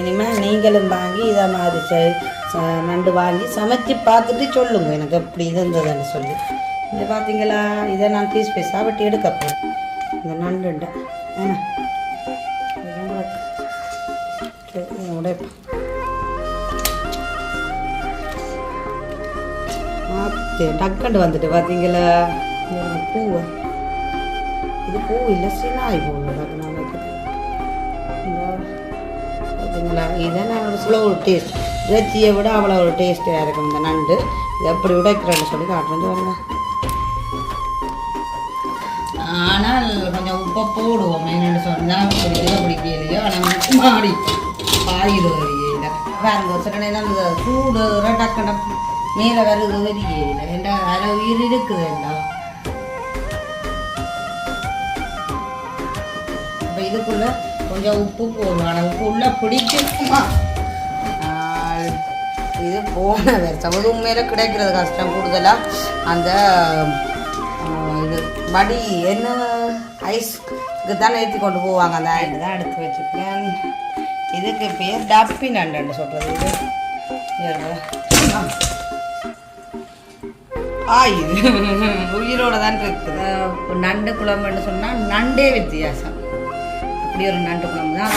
இனிமேல் நீங்களும் வாங்கி இதை மாதிரி நண்டு வாங்கி சமைச்சு பார்த்துட்டு சொல்லுங்க. எனக்கு எப்படி இருந்ததுன்னு சொல்லி. இது பார்த்தீங்களா இதை நான் பீஸ் பீஸாக வெட்டி எடுக்க போகிறேன் இந்த நண்டுண்ட. ஏன்னா இது டக்கண்டு வந்துட்டு பார்த்தீங்களா பூவை? இது பூ இல்லை சினாய் பூ பார்த்தீங்களா இதை நான் ஒரு ஸ்லோ டேஸ்ட் இறைச்சியை விட அவ்வளோ ஒரு டேஸ்ட்டாக இருக்கும் இந்த நண்டு. இது எப்படி உடைக்கிறேன்னு சொல்லி காட்டுறது பாருங்க. ஆனால் கொஞ்சம் உப்பை போடுவோம். என்னென்னு சொன்னால் பிடிக்கல பிடிக்கலையோ ஆனால் மாடி ஆயிரம் வரையில பாருங்க ஒரு சில நேரம் இந்த சூடு டக்குன மேலே வருது வரையில ஏண்டா அரை உயிர் இருக்குது ஏண்டா? இப்போ இதுக்குள்ளே கொஞ்சம் உப்பு போடணும் ஆனால் உப்பு உள்ள பிடிக்குமா. இது போன வருஷம் அது உண்மையில கிடைக்கிறது கஷ்டம் கூடுதலாக அந்த இது வடி என்ன? ஐஸ்க்கு தான் ஏற்றி கொண்டு போவாங்க. அந்த ஐடு தான் எடுத்து வச்சுருக்கேன். இதுக்கு பேர் டப்பி நண்டுன்னு சொல்கிறது இது. ஆ. இது. உயிரோட தான் இருக்குது. நண்டு குழம்புன்னு சொன்னால் நண்டே வித்தியாசம். அப்படி ஒரு நண்டு குழம்பு தான்.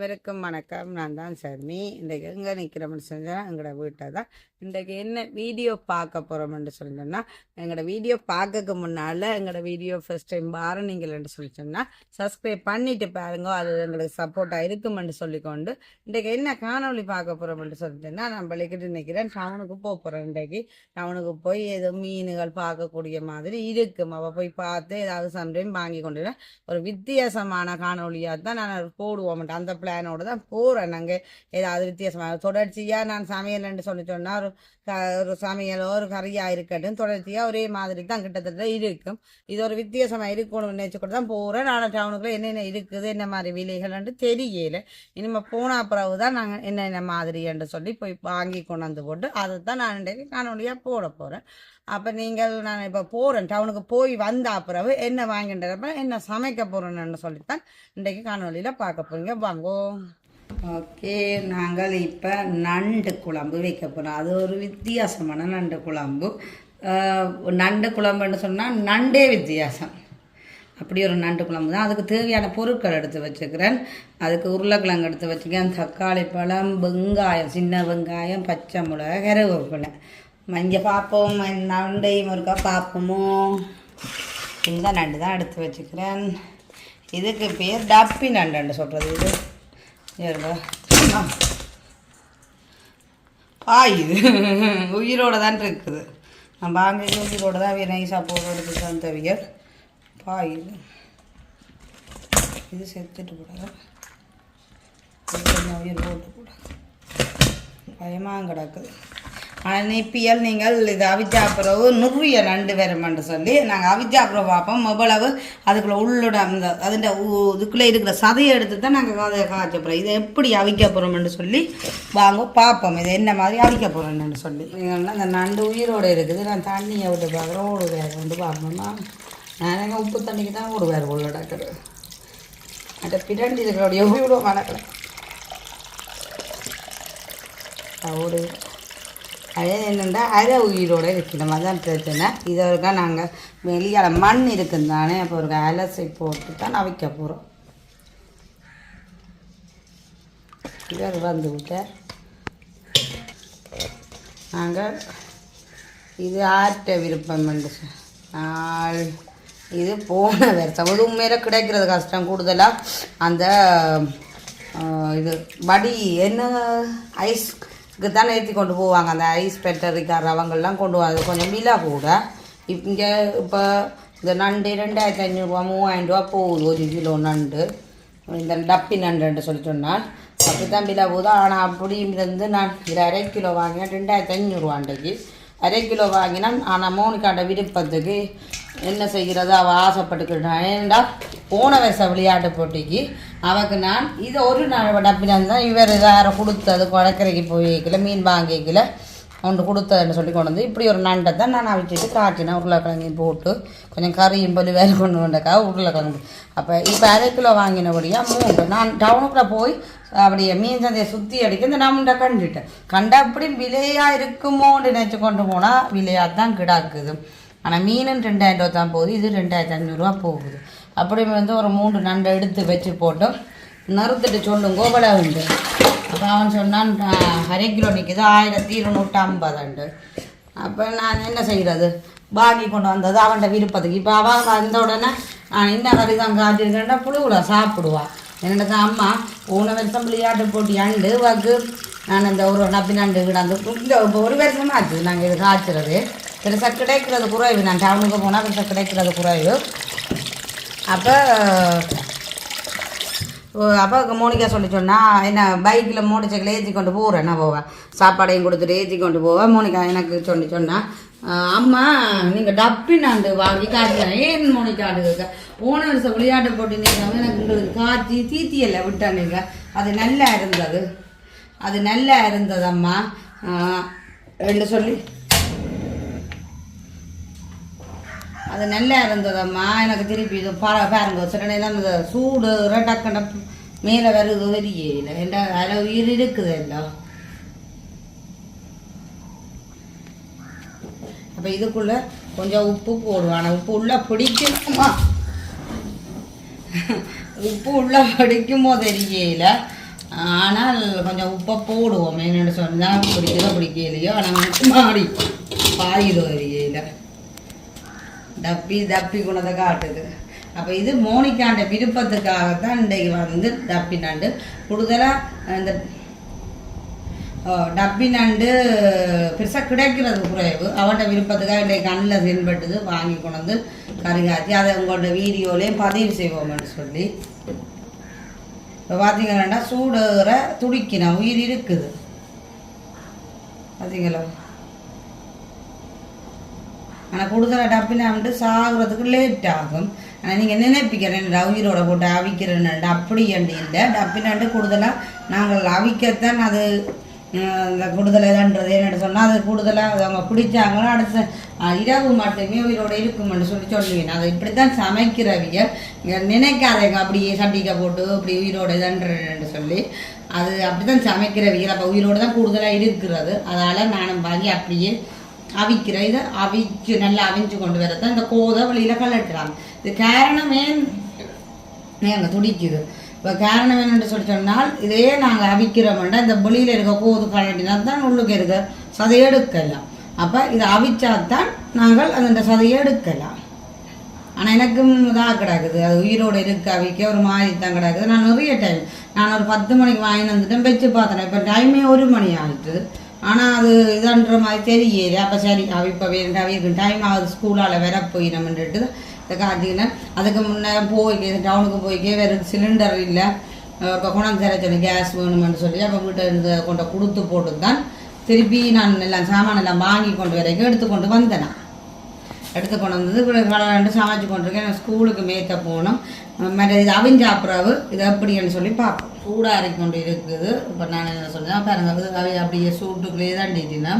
அனைவருக்கும் வணக்கம். நான் தான் சர்மி. இன்றைக்கு எங்கே நிற்கிறோம்னு சொன்னால் எங்களோட வீட்டை தான். இன்றைக்கு என்ன வீடியோ பார்க்க போகிறோம்னு சொல்லிட்டோம்னா எங்களோட வீடியோ பார்க்கக்கு முன்னால் எங்களோட வீடியோ ஃபர்ஸ்ட் டைம் பாருனீங்கள்னு சொல்லி சொன்னால் சப்ஸ்கிரைப் பண்ணிட்டு பாருங்க. அது எங்களுக்கு சப்போர்ட்டாக இருக்குமென்று சொல்லிக்கொண்டு இன்றைக்கு என்ன காணொளி பார்க்க போகிறோம்னு சொல்லிட்டேன்னா நான் பள்ளிக்கிட்டு நிற்கிறேன் டவுனுக்கு போக போகிறேன் இன்றைக்கு. டவுனுக்கு போய் ஏதோ மீன்கள் பார்க்கக்கூடிய மாதிரி இருக்கும். அவள் போய் பார்த்து ஏதாவது சம்டைம் வாங்கி கொண்டு வரேன். ஒரு வித்தியாசமான காணொளியாக தான் நான் போடுவோம் அந்த பிளானோடு தான் போகிறேன் நாங்கள் ஏதாவது வித்தியாசமாக தொடர்ச்சியாக நான் சமையல்னு சொல்லி சொன்னால் ஒரு க ஒரு சமையலோ ஒரு கறியாக இருக்கட்டும் தொடர்ச்சியாக ஒரே மாதிரி தான் கிட்டத்தட்ட இருக்கும். இது ஒரு வித்தியாசமாக இருக்கணும்னு நினச்சி கூட தான் போகிறேன் நான் டவுனுக்குள்ள என்னென்ன இருக்குது என்ன மாதிரி விலைகள்ன்ட்டு தெரியல. இனிமேல் போன பிறகு தான் நாங்கள் என்னென்ன மாதிரின்னு சொல்லி போய் வாங்கி கொண்டாந்து போட்டு அதை தான் நான் இன்றைக்கு காணொலியாக போட போகிறேன் அப்போ நீங்கள் நான் இப்போ போகிறேன் டவுனுக்கு போய் வந்த பிறகு என்ன வாங்கின்றப்ப என்ன சமைக்க போகிறேன்னு சொல்லித்தான் இன்றைக்கு காணொலியில் பார்க்க போகிறீங்க வாங்கோ. ஓகே நாங்கள் இப்போ நண்டு குழம்பு வைக்க போகிறோம் அது ஒரு வித்தியாசமான நண்டு குழம்பு. நண்டு குழம்புன்னு சொன்னால் நண்டே வித்தியாசம். அப்படி ஒரு நண்டு குழம்பு தான். அதுக்கு தேவையான பொருட்கள் எடுத்து வச்சுக்கிறேன். அதுக்கு உருளைக்கிழங்கு எடுத்து வச்சுக்கிறேன். தக்காளி பழம் வெங்காயம் சின்ன வெங்காயம் பச்சை மிளகா கருவேப்பிலை. இங்கே பார்ப்போம் நண்டையும் இருக்கா பார்ப்போமோ இந்த நண்டு தான் எடுத்து வச்சுக்கிறேன். இதுக்கு பேர் டப்பி நண்டு சொல்கிறது இது. ஏறுங்க. உயிரோடு பாயுது தான் இருக்குது. நம்ம வாங்கி உயிரோடு தான் நைஸாக போடுறதுக்கு தான் தவிர பாயுது இது. செத்துட்டு கூட கொஞ்சம் உயிர் போட்டு கூடாது பயமாக கிடக்குது. அனுப்பியல் நிப்பியல் நீங்கள் இது அவிச்சா பிறகு நண்டு வருமென்று சொல்லி நாங்கள் அவிஜாபுரம் பார்ப்போம். எவ்வளவு அதுக்குள்ளே உள்ளோட அந்த அதுண்ட இதுக்குள்ளே இருக்கிற சதையை எடுத்து தான் நாங்கள் அதை காய்ச்ச போகிறோம் இதை எப்படி அவிக்க போகிறோம்னு சொல்லி வாங்க பார்ப்போம். இது என்ன மாதிரி அவிக்க போகிறோம்னு சொல்லி. அந்த நண்டு உயிரோடு இருக்குது. நான் தண்ணியை விட்டு பார்க்குறோம் ஓடுவேர் வந்து பார்ப்போம்னா நான் எங்கள் உப்பு தண்ணிக்கு தான் ஓடுவேர் உள்ள டாக்டர் அந்த பின்னாடி இருக்கிறோடைய உயிரோட வளர்க்கல ஓடு அது என்னென்னா அரை உயிரோடு இருக்கணும் அதான் பிரச்சனை. இதை ஒருக்கா நாங்கள் வெளியால் மண் இருக்குது தானே அப்போ ஒரு அலசை போட்டு தான் அவிக்க போகிறோம் இவர் வந்து விட்ட. நாங்கள் இது ஆட்ட விருப்பம் என்று நாள் இது போன வருஷம். அது உண்மையில கிடைக்கிறது கஷ்டம். கூடுதலாக அந்த இது வடி என்ன ஐஸ் தானே ஏற்றி கொண்டு போவாங்க. அந்த ஐஸ் பெட்டரிக்கார அவங்கெல்லாம் கொண்டு வந்து கொஞ்சம் விலை கூட. இங்கே இப்போ இந்த நண்டு ரெண்டாயிரத்தி ஐநூறுரூவா மூவாயிரம் ரூபா போகுது ஒரு கிலோ நண்டு. இந்த டப்பி நண்டுன்னு சொல்லி சொன்னால் அப்படி தான் விலை போதும் ஆனால் அப்படி இருந்து நான் இதில் அரை கிலோ வாங்கினேன் ரெண்டாயிரத்தி ஐநூறுரூவாண்டைக்கு அரை கிலோ வாங்கினான். ஆனால் மோனிக்காண்ட விருப்பத்துக்கு என்ன செய்கிறது? அவள் ஆசைப்பட்டுக்கிட்டான். ஏன்டா போன வருஷம் விளையாட்டு போட்டிக்கு அவக்கு நான் இது ஒரு நாள் டப்பினா தான் இவர் வேறு கொடுத்தது குழக்கரைக்கு போய்க்கல மீன் வாங்கிக்கல ஒன்று கொடுத்ததுன்னு சொல்லி கொண்டு வந்து இப்படி ஒரு நண்டை தான் நான் அவிச்சிட்டு காட்டினேன். உருளைக்கிழங்கையும் போட்டு கொஞ்சம் கறியும் பலி வேறு கொண்டு வந்தக்கா உருளைக்கிழங்கு. அப்போ இப்போ அரை கிலோ வாங்கினபடியாக மூன்று நான் டவுனுக்குள்ளே போய் அப்படியே மீன் சந்தையை சுற்றி அடிக்க இந்த நம்மண்ட கண்டுட்டேன் கண்டா அப்படி விலையாக இருக்குமோன்னு நினச்சி கொண்டு போனால் விலையாக தான் கிடாக்குது. ஆனால் மீன் ரெண்டாயிரம் ரூபா தான் போகுது இது ரெண்டாயிரத்தி அஞ்சூறுரூவா போகுது. அப்படி வந்து ஒரு மூன்று நண்டை எடுத்து வச்சு போட்டோம் நறுத்துட்டு சொல்லும் கோபலா உண்டு. அப்போ அவன் சொன்னான் அரை கிலோ நிற்கிது ஆயிரத்தி இருநூற்றி ஐம்பதுண்டு அப்போ நான் என்ன செய்கிறது பாகி கொண்டு வந்தது அவன்கிட்ட விருப்பத்துக்கு. இப்போ அவன் வந்த உடனே நான் என்ன கறி தான் காட்டியிருக்கேன்டா புழுகுல சாப்பிடுவான் என்னோட அம்மா ஊன வருஷம் விளையாட்டு போட்டி அண்டு வாக்கு. நான் இந்த ஒரு நப்பி நண்டு கிடாந்து இந்த இப்போ ஒரு வருஷமா ஆச்சு நாங்கள் இது காய்ச்சறது பெருசாக கிடைக்கிறது குறைவு. நான் டவுனுக்கு போனால் பெருசாக கிடைக்கிறது குறைவு. அப்போ அப்போ மோனிகா சொல்லி சொன்னால் என்ன பைக்கில் மோட்டர் சைக்கிள் ஏற்றி கொண்டு போகிறேன் நான் போவேன் சாப்பாடையும் கொடுத்துட்டு ஏற்றி கொண்டு போவேன் மோனிகா எனக்கு சொல்லி சொன்னால் அம்மா நீங்கள் டப்பினாண்டு வாங்கி காய்ச்சலாம் ஏன் மோனிகாடு போன வருஷம் விளையாட்டு போட்டு நீங்கள் எனக்கு உங்களுக்கு காய்ச்சி தீத்தியல்ல விட்டானுங்க அது நல்லா இருந்தது. அது நல்லா இருந்தது அம்மா. ரெண்டு என்று சொல்லி. அது நல்லா இருந்ததம்மா. எனக்கு திருப்பி இது பா பாருங்க சொன்னேன் இந்த சூடு டக்கண்ட மேலே வருது தெரியல என்ன அதில் உயிர் இருக்குது எல்லாம் அப்போ இதுக்குள்ள கொஞ்சம் உப்பு போடுவோம். ஆனால் உப்பு உள்ள பிடிக்கணுமா உப்பு உள்ள பிடிக்குமோ தெரியல. ஆனால் கொஞ்சம் உப்பை போடுவோம். என்னென்னு சொன்னால் பிடிக்குதோ பிடிக்கலையோ ஆனால் மாடி பாயுதோ தெரியல. டப்பி டப்பி கொண்டதை காட்டுது. அப்போ இது மோனிக்காண்ட விருப்பத்துக்காகத்தான் இன்றைக்கு வந்து டப்பி நண்டு. கூடுதலாக இந்த ஓ, டப்பி நண்டு பெருசாக கிடைக்கிறது குறைவு. அவன்கிட்ட விருப்பத்துக்காக இன்றைக்கு கண்ணில் தென்பட்டது வாங்கி கொண்டு வந்து கறி காய்ச்சி அதை உங்களோட வீடியோலேயும் பதிவு செய்வோம்னு சொல்லி. இப்போ பார்த்தீங்கன்னா சூடுற துடிக்கின உயிர் இருக்குது. பார்த்தீங்களா ஆனால் கூடுதலாக டப்பினா வந்துட்டு சாகுறதுக்கு லேட் ஆகும். ஆனால் நீங்கள் நினைப்பிக்கிறேன் உயிரோட போட்டு அவிக்கிறேன்னு அப்படி என்று இல்லை டப்பினாண்டு கூடுதலாக நாங்கள் அவிக்கத்தான் அது இந்த கூடுதல் எதான்றது என்னென்னு சொன்னால் அது கூடுதலாக அது அவங்க பிடிச்சாங்களோ அடுத்த இரவு மட்டுமே உயிரோட இருக்குமென்னு சொல்லி சொல்லுவேன். அதை இப்படி தான் சமைக்கிறவிய இங்கே நினைக்காதீங்க அப்படியே சட்டிக்கை போட்டு இப்படி உயிரோட இதன்றன்னு சொல்லி. அது அப்படி தான் சமைக்கிறவியல் அப்போ உயிரோட தான் கூடுதலாக இருக்கிறது. அதனால் நானும் வாங்கி அப்படியே அவிக்கிற இதை அவிச்சு நல்லா அவிஞ்சு கொண்டு வரதான் இந்த கோதை வெளியில் கலட்டுறாங்க இது காரணமே ஏங்க துடிக்குது. இப்போ காரணம் என்னென்னு சொல்லி சொன்னால் இதே நாங்கள் அவிக்கிறோம்னா இந்த வெளியில் இருக்க கோது கலட்டினா தான் உள்ளுக்கு இருக்க சதையை எடுக்கலாம். அப்போ இதை அவிச்சாதான் நாங்கள் அந்த சதையை எடுக்கலாம். ஆனால் எனக்கும் இதாக கிடக்குது. அது உயிரோடு இருக்க அவிக்க ஒரு மாதிரி தான் கிடக்குது. நான் நிறைய டைம் நான் ஒரு பத்து மணிக்கு வாங்கி வந்துட்டேன் வச்சு பார்த்தேன். இப்போ டைமே ஒரு மணி ஆகிட்டு ஆனால் அது இதுன்ற மாதிரி தெரியல அப்போ சரி அவிப்ப வேறு அவிக்கு டைம் ஆகுது ஸ்கூலால் வர போய் நம்மன்ட்டு அதுக்கு முன்னே போய் டவுனுக்கு போய்க்கே வேறு சிலிண்டர் இல்லை. இப்போ குணம் தர சொல்லி கேஸ் வேணுமென்னு சொல்லி அப்போ வீட்டை இருந்து கொண்டு கொடுத்து போட்டு தான் திருப்பி நான் எல்லாம் சாமான் எல்லாம் வாங்கி கொண்டு வரைக்கும் எடுத்து கொண்டு வந்தேன். நான் எடுத்து கொண்டு வந்தது. கலண்டு சமைச்சு கொண்டிருக்கேன். ஸ்கூலுக்கு மேய்த்த போகணும் மற்ற இது அவிஞ்சாப்புறாவு இது எப்படின்னு சொல்லி பார்ப்போம். சூடாக கொண்டு இருக்குது. இப்போ நான் என்ன சொல்றேன் பாருங்க அது அவை அப்படியே சூட்டுக்குள்ளேயே தான் டீட்டினா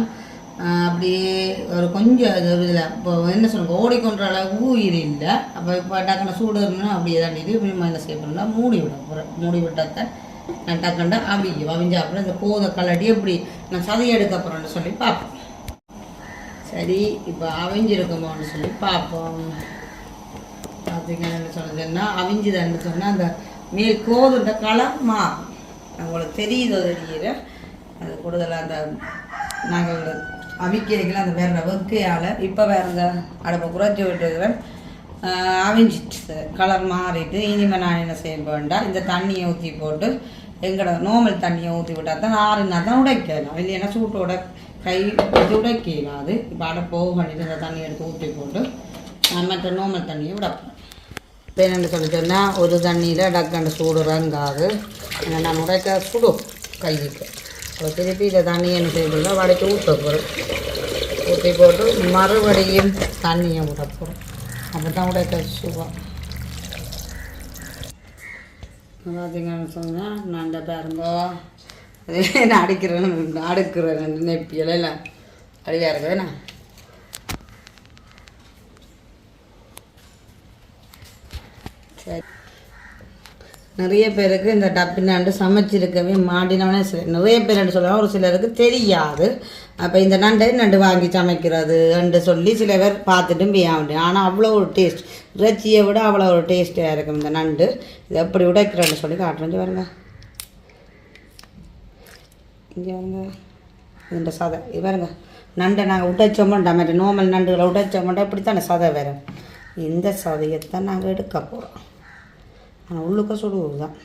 அப்படியே ஒரு கொஞ்சம் இது இதில் இப்போ என்ன சொல்லுங்க ஓடிக்கொன்ற அளவு உயிர் இல்லை. அப்போ இப்போ டக்குனு சூடு இருந்தால் அப்படியே தான் டீட்டி இப்படி என்ன செய்ய போகிறோம்னா மூடி விட போகிறேன் மூடி விட்டாத்தான் நான் டக்குண்டா அவிக்கும் அவிஞ்சாப்புறம் இந்த கோதை கலடி எப்படி நான் சதையை எடுக்க போகிறேன்னு சொல்லி பார்ப்போம். சரி இப்போ அவிஞ்சிருக்குமோன்னு சொல்லி பார்ப்போம். பார்த்தீங்கன்னு சொன்னதுன்னா அவிஞ்சுதான்னு சொன்னால் அந்த மேல் கோதுண்ட கலர் மாறும். உங்களுக்கு தெரியுதோ தெரியல. அது கூடுதலாக அந்த நாங்கள் அவிக்கிறீங்களா அந்த வேற வெக்கையால் இப்போ வேறு இந்த அடுப்பை குறைச்சி விட்டுருக்கிறேன். அவிஞ்சிட்டு கலர் மாறிட்டு இனிமேல் நான் என்ன செய்ய வேண்டாம் இந்த தண்ணியை ஊற்றி போட்டு எங்களோட நார்மல் தண்ணியை ஊற்றி விட்டால் தான் ஆறுனா தான் உடைக்கலாம் இல்லைன்னா சூட்டோட கை வச்சு உடைக்கலாம் இப்போ அடை போக பண்ணிட்டு இந்த தண்ணி எடுத்து ஊற்றி போட்டு மற்ற நோமல் தண்ணியை விடப்போம் இப்போ என்னென்னு சொல்லி சொன்னால் ஒரு தண்ணியில் டக்கண்டு சூடு ரங்காது நான் உடைக்க சுடும் கைக்கு அப்போ திருப்பி இந்த தண்ணியை என்ன செய்யணும் வடைக்கு ஊற்ற போகிறோம் ஊற்றி போட்டு மறுபடியும் தண்ணியை விட போகிறோம் அப்போ தான் உடைக்க சுகம் பார்த்தீங்கன்னு சொன்னால் நான் இந்த பாருங்க அதே நான் அடிக்கிறேன் அடுக்கிறேன் நெப்பியல இல்லை. அழிவாக இருக்குதுண்ணா சரி. நிறைய பேருக்கு இந்த டப்பினாண்டு சமைச்சிருக்கவே மாட்டினவனே சில நிறைய பேர் நண்டு சொல்லுவாங்க ஒரு சிலருக்கு தெரியாது. அப்போ இந்த நண்டை நண்டு வாங்கி சமைக்கிறது என்று சொல்லி சில பேர் பார்த்துட்டும் பியாண்டு ஆனால் அவ்வளோ ஒரு டேஸ்ட். இறைச்சியை விட அவ்வளோ ஒரு டேஸ்ட்டாக இருக்கும் இந்த நண்டு. இது எப்படி உடைக்கிறேன்னு சொல்லி காட்டுறேன் பாருங்கள் இங்கே பாருங்க இந்த சதை. இது பாருங்க. நண்டை நாங்கள் உடைச்சோமோண்டா மாதிரி நோமல் நண்டுகளை உடைச்சோமோண்டா இப்படித்தானே சதை வேறு. இந்த சதையைத்தான் நாங்கள் எடுக்க போகிறோம் ஆனால் உள்ளுக்க சுடுவது தான்.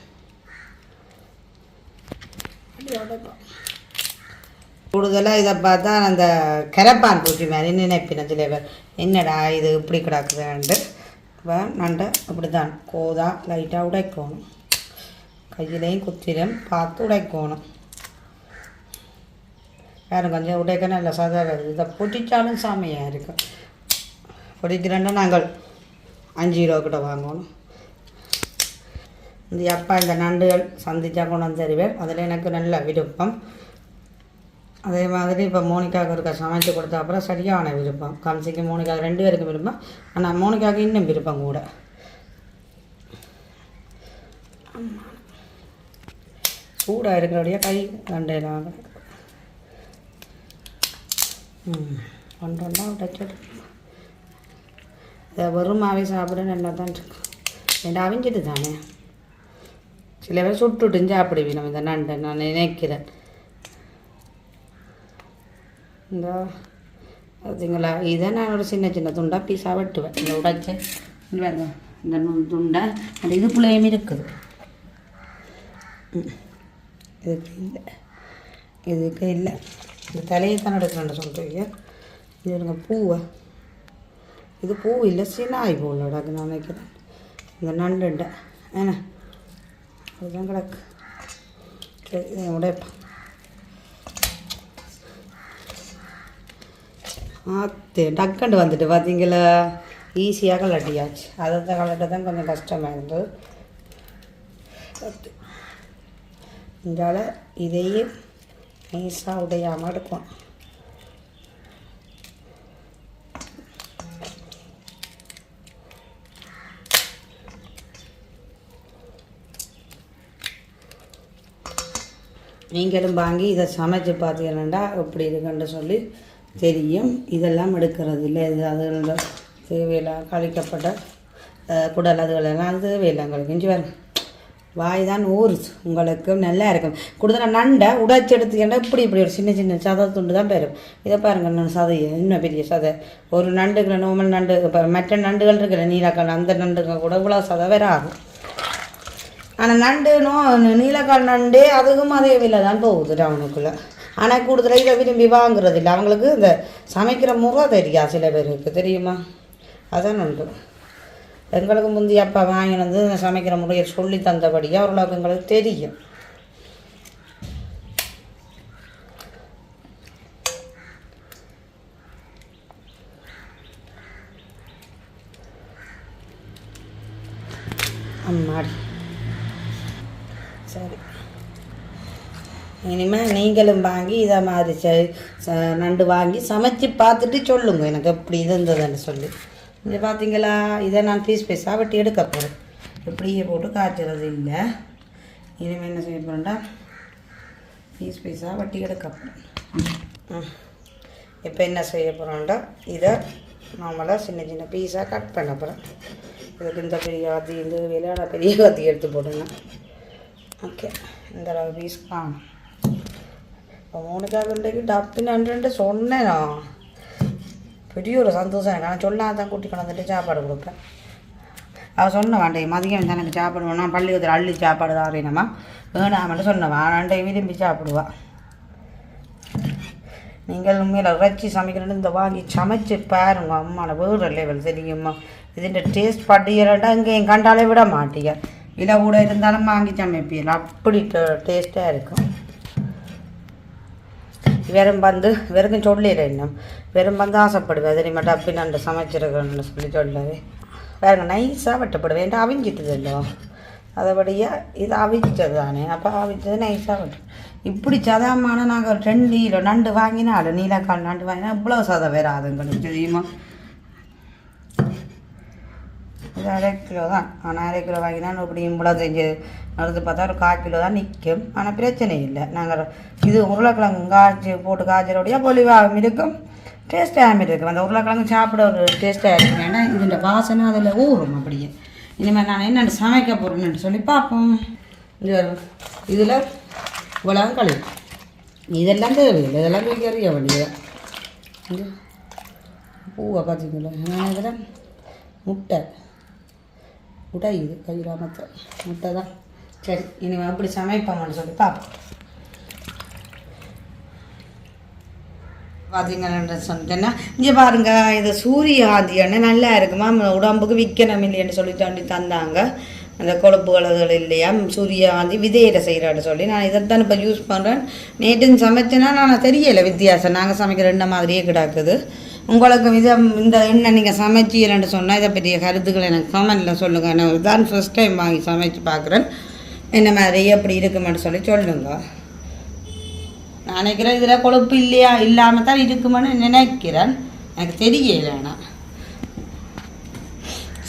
கூடுதலாக இதை பார்த்தா அந்த கரப்பான் பூச்சி மாதிரி நினைப்பின சில பேர் என்னடா இது இப்படி கிடக்குதுன்ட்டு. இப்போ நண்டை அப்படி தான் கோதா லைட்டாக உடைக்கணும். கையிலையும் குத்திலும் பார்த்து உடைக்கணும். வேறு கொஞ்சம் உடைக்கணும் இல்லை சதா இதை. பொட்டிச்சாலும் சாமியாக இருக்கும் பொடிக்கிறேன்னா நாங்கள் அஞ்சு கிலோ கிட்ட வாங்கணும். இந்த அப்பா இந்த நண்டுகள் சந்திச்சா கொண்டு வந்து தருவேன். அதில் எனக்கு நல்ல விருப்பம். அதே மாதிரி இப்போ மோனிக்காவுக்கு இருக்க சமைச்சு கொடுத்த அப்புறம் சரியான விருப்பம். கம்சிக்கு மோனிகா ரெண்டு பேருக்கும் விருப்பம். ஆனால் மோனிக்காவுக்கு இன்னும் விருப்பம் கூட. சூடாக இருக்கிறபடியே கை கண்டையில் ம். ஒன்று ஒன்றா உடைச்சிட்டு இதை வெறுமாவே சாப்பிட நல்லா தான் இருக்கும் ரெண்டு அவிஞ்சிட்டு தானே? சில பேர் சுட்டுட்டும் சாப்பிடுவி நம்ம இந்த நண்டை நான் நினைக்கிறேன். இந்த பார்த்தீங்களா இதை நான் ஒரு சின்ன சின்ன துண்டாக பீஸாக வெட்டுவேன். இந்த உடைச்சி இந்த துண்டை அந்த இதுக்குள்ளேயும் இருக்குது. இது இதுக்கு இல்லை இதுக்கு இல்லை இந்த தலையை தான் எடுக்கணும்னு சொல்கிறீங்க இது இருங்க பூவை இது பூ இல்லை சினாய் போலடா நான் நினைக்கிறேன் இந்த நண்டுண்டை ஏன்னா அதுதான் கிடக்கு சரி இதை உடைப்பேன் ஆத்து டக்குண்டு வந்துட்டு பார்த்தீங்களா ஈஸியாக கலட்டியாச்சு அதை தான் கலட்ட தான் கொஞ்சம் கஷ்டமாக இருந்தது இந்தால இதையே நைஸாக உடையாமல் எடுக்கும் நீங்களும் வாங்கி இதை சமைச்சு பார்த்தீங்கன்னா எப்படி இருக்குன்னு சொல்லி தெரியும். இதெல்லாம் எடுக்கிறது இல்லை இது அதுகளோட தேவையில்லாம் கழிக்கப்பட்ட குடல் அதுகளெல்லாம் அது தேவையில்லை. உங்களுக்கு இஞ்சி வரேன் வாய் தான் ஊறுச்சு உங்களுக்கு நல்லா இருக்கும். கொடுத்த நண்டை உடைச்சி எடுத்துக்கிட்டா இப்படி இப்படி ஒரு சின்ன சின்ன சதை துண்டு தான் பெறும் இதை பாருங்க நான் சதையை இன்னும் பெரிய சதை. ஒரு நண்டுகளை நோமல் நண்டு இப்போ மற்ற நண்டுகள் இருக்கிற நீலக்கால் அந்த நண்டுங்க கூட இவ்வளோ சதை வராது. ஆனால் நண்டு நோ நீலக்கால் நண்டு அதுக்கும் அதே விலை தான் போகுது டவுனுக்குள்ளே ஆனால் கூடுதலாக இதை விரும்பி வாங்குறது இல்லை அவங்களுக்கு இந்த சமைக்கிற முறை தெரியா சில பேருக்கு தெரியுமா? அதான் உண்டு. எங்களுக்கு முந்தைய அப்பா வாங்கினது வந்து சமைக்கிற முறையை சொல்லி தந்தபடியாக அவர்களுக்கு எங்களுக்கு தெரியும். அம்மாடி. சரி. இனிமேல் நீங்களும் வாங்கி இதை மாதிரி நண்டு வாங்கி சமைச்சு பார்த்துட்டு சொல்லுங்க. எனக்கு எப்படி இருந்ததுன்னு சொல்லி. இது பார்த்தீங்களா இதை நான் பீஸ் பீஸாக வெட்டி எடுக்க போகிறேன் இப்படியே போட்டு காய்ச்சறது இல்லை. இனிமேல் என்ன செய்ய போகிறேன்டா பீஸ் பீஸாக வெட்டி எடுக்க போகிறேன் இப்போ என்ன செய்ய போகிறோம்டா இதை நார்மலாக சின்ன சின்ன பீஸாக கட் பண்ண போகிறேன் இதுக்கு இந்த பெரிய கத்தி இந்த விளையாட பெரிய கத்தி எடுத்து போடுங்க ஓகே இந்த அளவு பீஸ் காணும். இப்போ மூணுக்காக இன்றைக்கு டப்புன்னு அன்று சொன்னேன்? நான் பெரிய ஒரு சந்தோஷம் எனக்கு. நான் சொல்லாத தான் கூட்டி கலந்துட்டு சாப்பாடு கொடுப்பேன். அவள் சொன்ன வேண்டே மதியம் தான் எனக்கு சாப்பாடு வேணாம். பள்ளிக்கூடத்தில் அள்ளி சாப்பாடு தாரேனம்மா வேணாமட்டு சொன்னவா. ஆண்டை விரும்பி சாப்பிடுவா. நீங்கள் உண்மையில் இறைச்சி சமைக்கணும்னு இந்த வாங்கி சமைச்சு பாருங்க அம்மாவோட வேறு லெவல் தெரியுமா? இதுன்ற டேஸ்ட் பட்டியலட்டா இங்கே கண்டாலே விட மாட்டீங்க இதை கூட இருந்தாலும் வாங்கி சமைப்பீங்க அப்படி டேஸ்ட்டாக இருக்கும். வெறும் வந்து வெறுக்கும் சொல்லிடுற இன்னும். வெறும் வந்து ஆசைப்படுவேன் தெரியுமா டப்பி நண்டு சமைச்சிருக்கேன்னு சொல்லி சொல்லவே. வேறுங்க நைஸாக வெட்டப்படுவேன் அவிஞ்சிட்டுதல்லோ அதைபடியாக இது அவிச்சது தானே. அப்போ அவிச்சது நைஸாக வெட்டும் இப்படி சதமான நாங்கள் ரெண்டு கிலோ நண்டு வாங்கினாலும் நீலக்கால் நண்டு வாங்கினா இவ்வளோ சதம் வராதுங்களுக்கு தெரியுமா? இது அரை கிலோ தான். ஆனால் அரை கிலோ வாங்கினா இப்படி இவ்வளோ செஞ்சு நடந்து பார்த்தா ஒரு கால் கிலோ தான் நிற்கும் ஆனால் பிரச்சனை இல்லை. நாங்கள் இது உருளைக்கிழங்கு காய்ச்சி போட்டு காய்ச்சலோடைய பொலிவாகவும் இருக்கும். டேஸ்ட்டாகவும் இருக்கும். அந்த உருளைக்கிழங்கு சாப்பிட ஒரு டேஸ்ட்டாக இருக்கும். ஏன்னா இதோட வாசனை அதில் ஊறும் அப்படியே. இனிமேல் நான் என்ன சமைக்க போகிறேன்னு சொல்லி பார்ப்போம். இது இதில் உலகம் கழுவி இதெல்லாம் தேவையில்லை. இதெல்லாம் தூக்கி எறிய வேண்டியதான் இது பூவை பார்த்தீங்களா இதெல்லாம் இதில் முட்டை. முட்டை இது கைராமத்தை முட்டை தான் சரி இனிமேல் அப்படி சமைப்போம்னு சொல்லி பார்ப்போம் பார்த்தீங்கன்னு சொன்னேன்னா இங்கே பாருங்க இது சூரியகாந்தி நல்லா இருக்குமா உடம்புக்கு விற்கணும் இல்லைன்னு சொல்லி தாண்டி தந்தாங்க. அந்த கொழுப்புகள் அதுகள் இல்லையா? சூரியகாந்தி விதையில செய்கிறான்னு சொல்லி. நான் இதைத்தான் இப்போ யூஸ் பண்ணுறேன் நேற்று சமைச்சேன்னா நான் தெரியலை வித்தியாசம். நாங்கள் சமைக்கிற ரெண்டு மாதிரியே கிடக்குது. உங்களுக்கு இதை இந்த என்ன நீங்கள் சமைச்சீங்கன்னு சொன்னால் இதை பற்றிய கருத்துக்களை எனக்கு கமெண்டில் சொல்லுங்கள் நான் தான் ஃபஸ்ட் டைம் வாங்கி சமைச்சு பார்க்குறேன். என்ன மாதிரி எப்படி இருக்குமென்னு சொல்லி சொல்லுங்க. நான் நினைக்கிறேன் இதில் கொழுப்பு இல்லையா இல்லாமல் தான் இருக்குமென்னு நினைக்கிறேன். எனக்கு தெரியல ஆனால்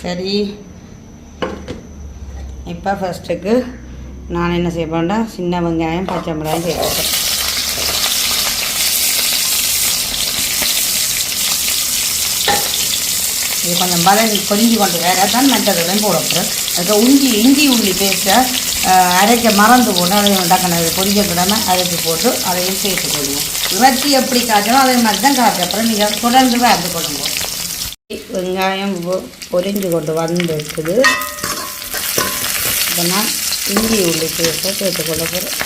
சரி. இப்போ ஃபஸ்ட்டுக்கு நான் என்ன செய்ய போறேன்னா சின்ன வெங்காயம் பச்சை மிளகாயும் சேர்த்துட்டேன் இது கொஞ்சம் வதங்கி கொஞ்சி கொண்டு வேற தான் மற்றதுலையும் போட போகிறேன் அதுக்கு இஞ்சி இஞ்சி உள்ளி பேச அரைக்க மறந்து போட்டு அதையும் டக்குனு கொதிக்க விடாமல் அரைச்சி போட்டு அதையும் சேர்த்து கொள்வோம் இறைச்சி எப்படி காய்ச்சணும் அதே மாதிரி தான் காய்ச்ச அப்புறம் நீங்கள் தொடர்ந்து வேறு கொடுங்க வெங்காயம் பொரிஞ்சு கொண்டு வந்துருக்குது. இப்போ நான் இஞ்சி உள்ளி பேஸ்ட்டை சேர்த்துக்கொள்ள போகிறேன்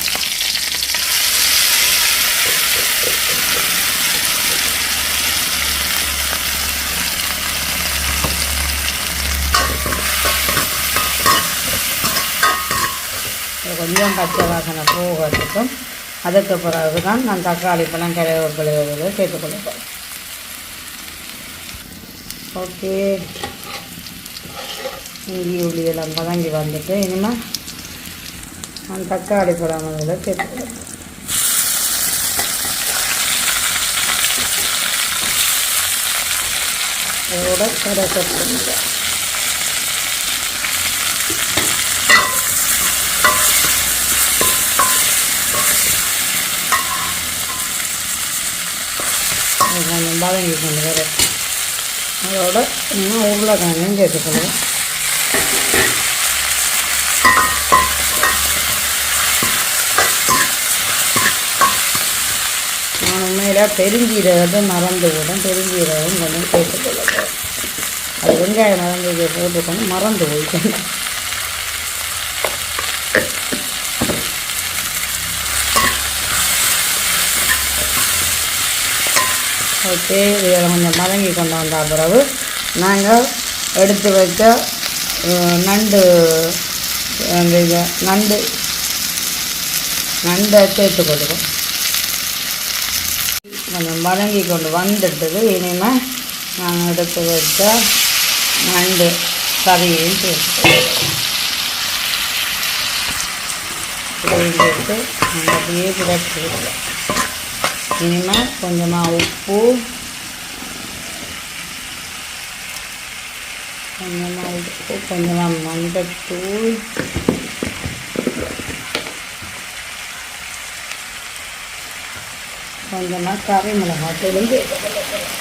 இது கொஞ்சம் பச்சை வாசனை போகிறதுக்கும் அதுக்கு பிறகு தான் நான் தக்காளி பழம் கருவேப்பிலை இதில் சேர்த்துக்கொள்ள ஓகே. இஞ்சி உள்ளி எல்லாம் பதங்கி வந்துட்டு இனிமேல் நான் தக்காளி பழம் அதில் இதோட அதோட கரை சாதம் கொஞ்சம் வதங்கி அதோட இன்னும் உருளைக்கிழங்கும் சேர்த்துக்கணும் நான் உண்மையில் பெருஞ்சீரகத்தை மறந்து விடும் பெருஞ்சீரகம் கொஞ்சம் சேர்த்துக்கொள்ள அது வெங்காயம் மறந்து போட்டுக்கொண்டு மறந்து போயிட்டேன். வச்சு இதில் கொஞ்சம் மதங்கி கொண்டு வந்த பிறகு நாங்கள் எடுத்து வைக்க நண்டு அந்த இது நண்டு நண்டை சேர்த்து கொடுக்கும் கொஞ்சம் வதங்கி கொண்டு வந்துட்டது. இனிமேல் நாங்கள் எடுத்து வச்ச நண்டு கறியையும் சேர்த்து அப்படியே பிறகு இனிமேல் கொஞ்சமாக உப்பு கொஞ்சமாக உப்பு கொஞ்சமாக மஞ்சத்தூள் கொஞ்சமாக கறி மிளகாத்தூளும் சேர்த்துக்கொள்ளணும்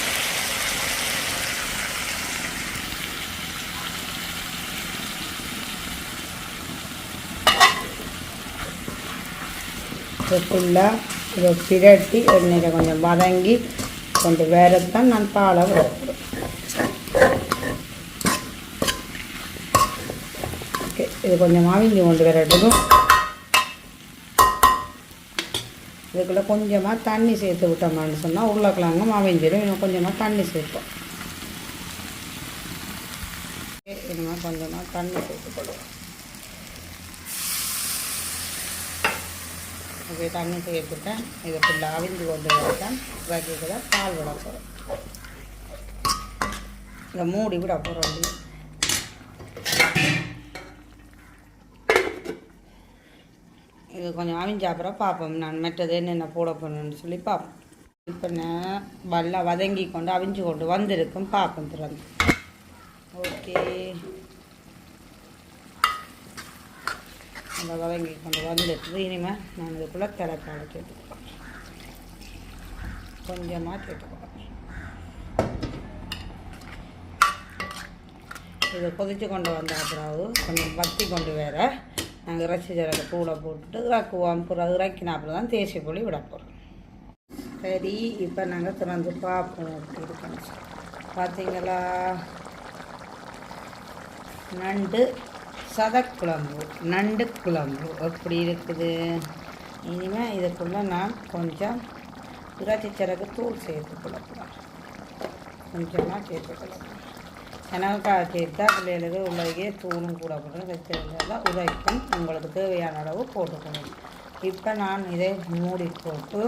இதை ஃபுல்லாக இதை பிரட்டி எண்ணெயில் கொஞ்சம் வதங்கி கொண்டு வேறத்தான் நான் பாலை ஓகே இது கொஞ்சம் அவிஞ்சு கொண்டு வரட்டும் இதுக்குள்ளே கொஞ்சமாக தண்ணி சேர்த்து விட்டோம்னு சொன்னால் உருளைக்கிழங்கும் அவிஞ்சிடும் இன்னும் கொஞ்சமாக தண்ணி சேர்ப்போம். இனிமேல் கொஞ்சமாக தண்ணி சேர்த்து போடுவோம். இது தண்ணி சேர்த்துட்டேன் இதை ஃபுல்லாக அவிஞ்சு கொண்டு வரட்டேன் வகைகளை பால் விட போகிறோம் இந்த மூடி விட போகிறோம் இது கொஞ்சம் அவிஞ்ச அப்புறம் பார்ப்போம். நான் மற்றது என்னென்ன போட போகணும்னு சொல்லி பார்ப்போம். இப்போ நான் நல்லா வதங்கி கொண்டு அவிஞ்சு கொண்டு வந்திருக்கும். பார்ப்போம் திறந்து ஓகே நல்லா வதங்கி கொண்டு வந்துட்டு இனிமேல் நான் இதுக்குள்ளே தலைக்கால சேர்த்துக்கலாம் கொஞ்சமாக சேர்த்துக்கலாம் இது கொதித்து கொண்டு வந்த பிறகு கொஞ்சம் பத்தி கொண்டு வேற நாங்கள் இறைச்சி ஜரக கூட போட்டுட்டு இறக்குவோம். பிறகு இறக்கின அப்புறம் தான் தேசிய புளி விட போகிறோம் சரி இப்போ நாங்கள் திறந்து பார்ப்போம் எப்படி இருக்குன்னு. பார்த்தீங்களா நண்டு சதக்குழம்பு நண்டு குழம்பு எப்படி இருக்குது? இனிமேல் இதுக்குள்ளே நான் கொஞ்சம் திராட்சை சிறகு தூள் சேர்த்துக்கொள்ளக்கூடாது கொஞ்சமாக சேர்த்துக்கொள்ளக்கூடாது எனக்காக சேர்த்தா பிள்ளைகளுக்கு உள்ளதுக்கே தூளும் கூட போட்டு வச்சிருந்தால் உரைக்கும் உங்களுக்கு தேவையான அளவு போட்டுக்கணும். இப்போ நான் இதை மூடி போட்டு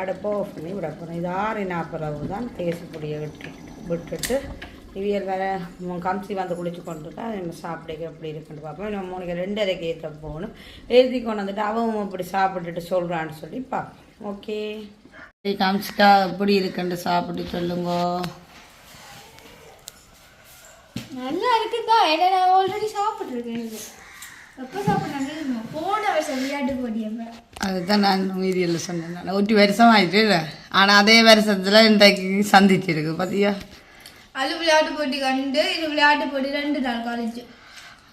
அடுப்பை ஆஃப் பண்ணி விட போகிறேன் இது ஆறினா நாற்பது தான் பேசக்கூடிய விட்டு விட்டுட்டு இவியல் வேற கம்சி வந்து குளிச்சு கொண்டு தான் நம்ம சாப்பிடுக்க எப்படி இருக்குன்னு பார்ப்போம். நம்ம மூணுக்கு ரெண்டரைக்கு ஏற்ற போகணும். எழுதி கொண்டு வந்துட்டு அவன் இப்படி சாப்பிட்டுட்டு சொல்கிறான்னு சொல்லி பார்ப்போம். ஓகே கம்சிக்கா எப்படி இருக்குன்னு சாப்பிட்டு சொல்லுங்க. நல்லா இருக்குதா? ஏன்னா நான் ஆல்ரெடி சாப்பிட்ருக்கேன் இது. எப்போ சாப்பிட்றாங்க போன வருஷம் விளையாட்டு போட்டியப்ப அதுதான் நான் மீதியில் சொன்னேன். நான் ஒட்டி வருஷம் ஆயிட்டு ஆனால் அதே வருஷத்தில் இன்றைக்கு சந்திச்சிருக்கு பார்த்தியா அது விளையாட்டு போட்டி கண்டு இது விளையாட்டு போட்டி ரெண்டு நாள் காலேஜ்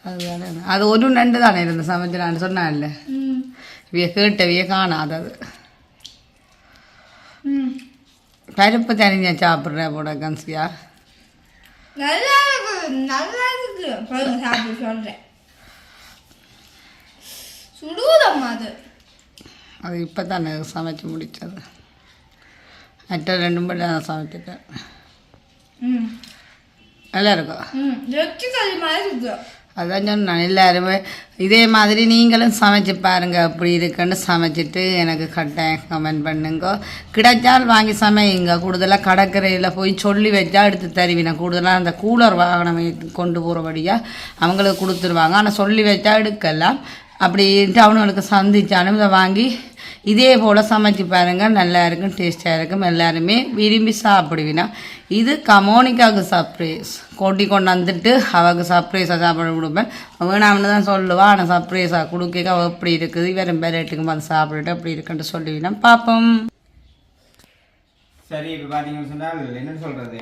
அதுதானே அது ஒரு நண்டு தானே இருந்த சமைச்சு நான் சொன்னேன்ல? ம். விய கேட்டவிய காணாதது. ம். பருப்பு தனியா சாப்பிட்ற போட கன்சியா? நல்லா இருக்கு நல்லா இருக்கு சாப்பிட்டு சொல்கிறேன் சுடுவதம்மா அது. அது இப்போ தானே சமைச்சு முடித்தது மற்ற ரெண்டு மணி நான் சமைச்சிட்டேன். நல்லா இருக்கும் ம் வெச்சு களி மாதிரி இருக்கு அதான் சொன்னேன் எல்லாருமே இதே மாதிரி நீங்களும் சமைச்சு பாருங்க அப்படி இருக்குன்னு சமைச்சிட்டு எனக்கு கட்டாயம் கமெண்ட் பண்ணுங்க கிடைச்சால் வாங்கி சமையுங்க கூடுதலாக கடற்கரையில் போய் சொல்லி வச்சா எடுத்து தருவினா கூடுதலாக அந்த கூலர் வாகனம் கொண்டு போகிறபடியாக அவங்களுக்கு கொடுத்துருவாங்க ஆனால் சொல்லி வச்சா எடுக்கலாம் அப்படின்ட்டு அவனுங்களுக்கு சந்திச்சாலும் இதை வாங்கி இதே போல் சமைச்சு பாருங்கள் நல்லா இருக்கும் டேஸ்ட்டாக இருக்கும் எல்லாருமே விரும்பி சாப்பிடுவினா இது கமோனிக்காவுக்கு சர்ப்ரைஸ் கொட்டி கொண்டு வந்துட்டு அவளுக்கு சர்ப்ரைஸாக சாப்பிட கொடுப்பேன். வேணாம்னு தான் சொல்லுவாள் ஆனால் சர்ப்ரைஸாக கொடுக்க அவள் எப்படி இருக்குது? வெறும் ரேட்டுக்கு வந்து சாப்பிட்டுட்டு அப்படி இருக்குன்ட்டு சொல்லுவினா பார்ப்போம். சரி இப்போ பார்த்தீங்கன்னு சொன்னால் என்ன சொல்கிறது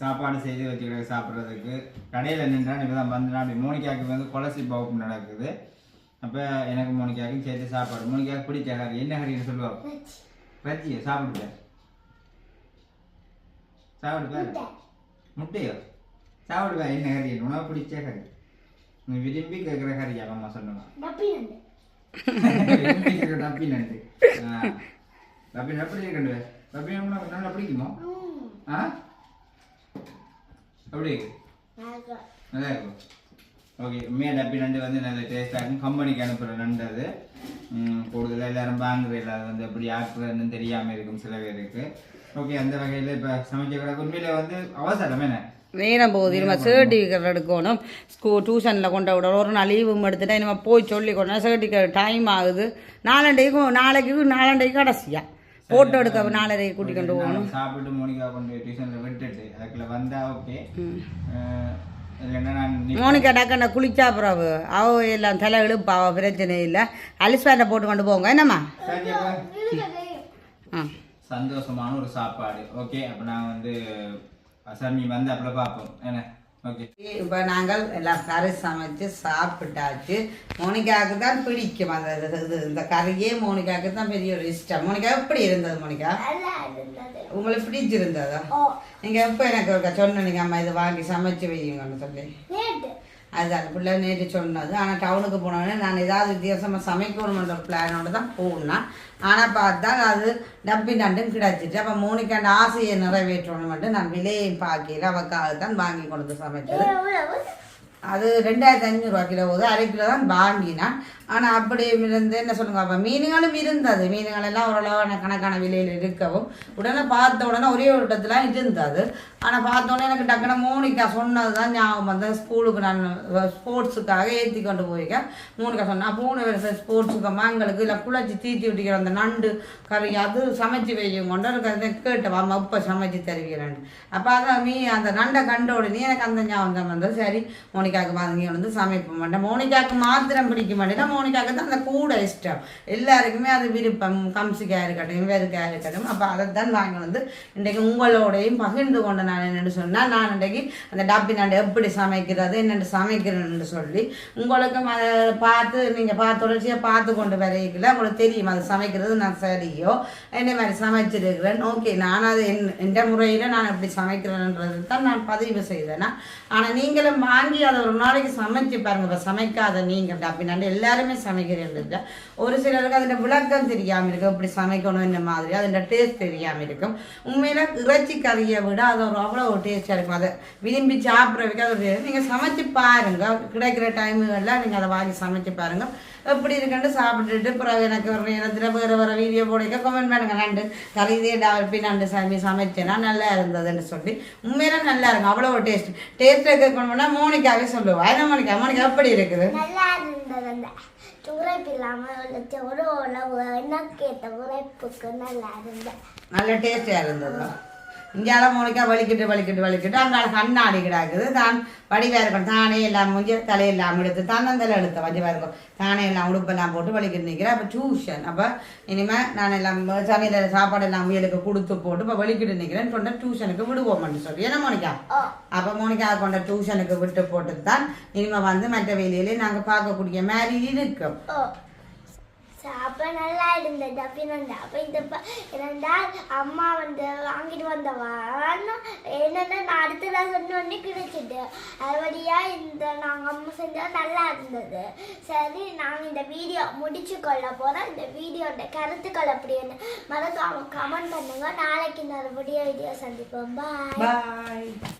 சாப்பாடு செய்து வச்சுக்கிற சாப்பிட்றதுக்கு கடையில் நின்றா இப்போ தான் வந்து அப்படி மோனிக்காவுக்கு வந்து கொலசி பவுப்பு நடக்குது. அப்போ எனக்கு மோனிக்காவுக்கும் சேர்த்து சாப்பாடு. மோனிக்காவுக்கு பிடிச்ச கறி என்ன கறின்னு சொல்லுவாங்க பச்சியோ சாப்பிடுவேன் சாப்பிடுவேன் முட்டையோ? சாப்பிடுவேன் என்ன கறி? உனக்கு பிடிச்ச கறி. நீ விரும்பி கேட்குற கறி அம்மா சொல்லுங்க டப்பி நண்டு. டப்பி எப்படி இருக்கண்டு? டப்பி நல்லா பிடிக்குமா? ஆ? எப்படி நல்லா இருக்கும். ஓகே உண்மையாக டப்பி நண்டு வந்து நல்ல டேஸ்ட்டாக இருக்கும். கம்பெனிக்கு அனுப்புகிற நண்டு அது. கூடுதலாக எல்லாரும் வாங்குற அது வந்து எப்படி ஆக்குறதுன்னு தெரியாமல் இருக்கும் சில பேருக்கு. ஓகே அந்த வகையில் இப்போ சமைக்கிற உண்மையில வந்து அவசரம் என்ன? நேரம் போகுது. நம்ம சர்டிஃபிகேட் எடுக்கணும். ஸ்கூல் டியூஷனில் கொண்டு விடணும். ஒரு நாள் லீவும் எடுத்துட்டா நம்ம போய் சொல்லி கொண்டா சர்டிஃபிகேட் டைம் ஆகுது. நாலண்டைக்கும் நாளைக்கு நாலண்டைக்கு கடைசியா. ஃபோட்டோ எடுக்க நாலரைக்கு கூட்டி கொண்டு போகணும். சாப்பிட்டு மோனிகா கொண்டு டியூஷனில் விட்டுட்டு அதுக்குள்ள வந்தா ஓகே மோனிகா டக்கண்ட குளிச்சா பிறகு. அவ எல்லாம் தலை இழுப்பா அவ பிரச்சனை இல்லை. அலிஸ்வேட்டை போட்டு கொண்டு போங்க என்னம்மா? ஆ. சந்தோஷமான ஒரு சாப்பாடு. ஓகே அப்போ நான் வந்து சர்மி வந்து அப்பல பார்ப்போம். என்ன? இப்போ நாங்கள் எல்லாம் கறி சமைச்சு சாப்பிட்டாச்சு. மோனிகாவுக்கு தான் பிடிக்கும். அந்த இது- இது- இந்த கறியே மோனிகாவுக்கு தான் பெரிய ஒரு இஷ்டம். மோனிகா எப்படி இருந்தது மோனிகா? உங்களுக்கு பிடிச்சிருந்ததா நீங்கள் எப்போ எனக்கு சொன்னீங்க அம்மா இதை வாங்கி சமைச்சு வையுங்கன்னு சொல்லி? அதுதான் பிள்ளை நேற்று சொன்னது. ஆனால் டவுனுக்கு போனோடனே நான் ஏதாவது வித்தியாசமாக சமைக்கணுன்ற பிளானோட தான் போனேன் ஆனால் பார்த்தா அது டப்பி நண்டும் கிடச்சிட்டு அப்போ மூணிக்காண்டு ஆசையை நிறைவேற்றணும்ட்டு நான் விலையை பார்க்கல. அவக்காக தான் வாங்கி கொண்டு சமைச்சது. அது ரெண்டாயிரத்தி ஐநூறுரூவா கிலோ போகுது. அரை கிலோ தான் வாங்கினான் ஆனால் அப்படி இருந்து என்ன சொல்லுங்க அப்போ மீனுகளும் இருந்தது. மீன்கள் எல்லாம் ஓரளவு கணக்கான விலையில் இருக்கவும் உடனே பார்த்த உடனே ஒரே ஒரு இடத்துல இருந்தது. ஆனால் பார்த்தோன்னே எனக்கு டக்குனு மோனிகா சொன்னது தான் ஞாபகம் வந்தேன் ஸ்கூலுக்கு நான் ஸ்போர்ட்ஸுக்காக ஏற்றி கொண்டு போயிருக்கேன் மோனிகா சொன்னேன் மூணு வருஷம் ஸ்போர்ட்ஸுக்கு எங்களுக்கு இல்லை குழச்சி தீத்தி விட்டிக்கிற அந்த நண்டு கறி அது சமைச்சு வைக்கும் கொண்டு எனக்கு அதை கேட்டவா அம்மா இப்போ சமைச்சு தருகிறேன். அப்போ அதான் மீ அந்த நண்டை கண்ட உடனே எனக்கு அந்த ஞாபகம் தான் வந்தது. சரி மோனிகாவுக்கு வாங்கி வந்து சமைக்க மாட்டேன் மோனிகாவுக்கு மாத்திரம் பிடிக்க மாட்டேன் மோனிகாவுக்கு தான் அந்த கூட இஷ்டம். எல்லாருக்குமே அது விருப்பம். கம்சிக்காக இருக்கட்டும் வெறுக்காக இருக்கட்டும். அப்போ அதை தான் வாங்கி வந்து இன்றைக்கு உங்களோடையும் பகிர்ந்து கொண்ட நான் என்னென்னு சொன்னால் நான் இன்றைக்கு அந்த டப்பி நான் எப்படி சமைக்கிறது என்னென்னு சமைக்கிறேன்னு சொல்லி உங்களுக்கும் அதை பார்த்து நீங்கள் பார்த்து தொடர்ச்சியாக பார்த்து கொண்டு வரையில உங்களுக்கு தெரியும் அதை சமைக்கிறது நான் சரியோ என்ன மாதிரி சமைச்சிருக்கிறேன். ஓகே நான் அது என் எந்த முறையில் நான் எப்படி சமைக்கிறேன்றது தான் நான் பதிவு செய்தேனா. ஆனால் நீங்களும் வாங்கி அதை ஒரு நாளைக்கு சமைச்சு பாருங்க. இப்போ சமைக்காத நீங்கள் அப்படின்னாண்டு எல்லாருமே சமைக்கிறீங்க ஒரு சிலருக்கு அதில் விளக்கம் தெரியாமல் இருக்கும் இப்படி சமைக்கணும் இந்த மாதிரி அதோட டேஸ்ட் தெரியாமல் இருக்கும் உண்மையில இறைச்சி கறியை விட அது ஒரு அவ்வளோ ஒரு டேஸ்டாக இருக்கும் அதை விரும்பி சாப்பிட்றதுக்கு அது ஒரு நீங்கள் சமைச்சு பாருங்க கிடைக்கிற டைமுகளில் நீங்கள் அதை வாங்கி சமைச்சு பாருங்க எப்படி இருக்குன்னு சாப்பிட்டுட்டு பிறகு எனக்கு ஒரு நேரத்தில் வேறு வேறு வீடியோ போடுங்க கமெண்ட் பண்ணுங்க நண்டு கறிதே டெவலப்பி நண்டு சாமி சமைச்சேன்னா நல்லா இருந்ததுன்னு சொல்லி உண்மையில நல்லா இருக்கும் அவ்வளோ ஒரு டேஸ்ட் டேஸ்ட் இருக்கணும்னா மோனிக்காவே சொல்லுவா என்ன மோனிக்கா மோனிக்கா எப்படி இருக்குது நல்லா இருந்தது உரைப்பு இல்லாமல் உள்ள ஒரு உழவு என்ன கேட்ட உரைப்புக்கு நல்லா இருந்தேன் நல்ல டேஸ்டியாக இருந்ததா? இங்கால மோனிக்கா வலிக்கிட்டு வலிக்கிட்டு வலிக்கிட்டு அங்கால கண்ணாடி கிடக்குது. தான் வடிவாக இருக்கும் தானே எல்லாம் முடிஞ்சு தலையெல்லாம் எடுத்து தன்னந்தலை எடுத்த வடிவாக இருக்கும் தானே எல்லாம் உடுப்பெல்லாம் போட்டு வலிக்கிட்டு நிற்கிறேன் அப்போ டியூஷன் அப்போ இனிமேல் நான் எல்லாம் சமையல் சாப்பாடு எல்லாம் முயலுக்கு கொடுத்து போட்டு இப்போ வலிக்கிட்டு நிற்கிறேன் கொண்ட டியூஷனுக்கு விடுவோம்னு சொல்லி. என்ன மோனிகா? அப்போ மோனிகா கொண்ட டியூஷனுக்கு விட்டு போட்டு தான் இனிமேல் வந்து மற்ற வேலையிலே நாங்கள் பார்க்கக்கூடிய மாதிரி இருக்கும். சாப்பா நல்லா இருந்தது. அப்படின்னு அப்போ இந்த என்னண்டா அம்மா வந்து வாங்கிட்டு வந்தவான்னு என்னென்ன நான் அடுத்த நான் சொன்ன உடனே கிடைச்சிட்டு அதுபடியா இந்த நாங்கள் அம்மா செஞ்சா நல்லா இருந்தது. சரி நாங்கள் இந்த வீடியோ முடிச்சு கொள்ள போகிறோம் இந்த வீடியோட கருத்துக்கள் அப்படின்னு மறக்காம கமெண்ட் பண்ணுங்க. நாளைக்கு இன்னொரு வீடியோ வீடியோ சந்திப்போம். பாய்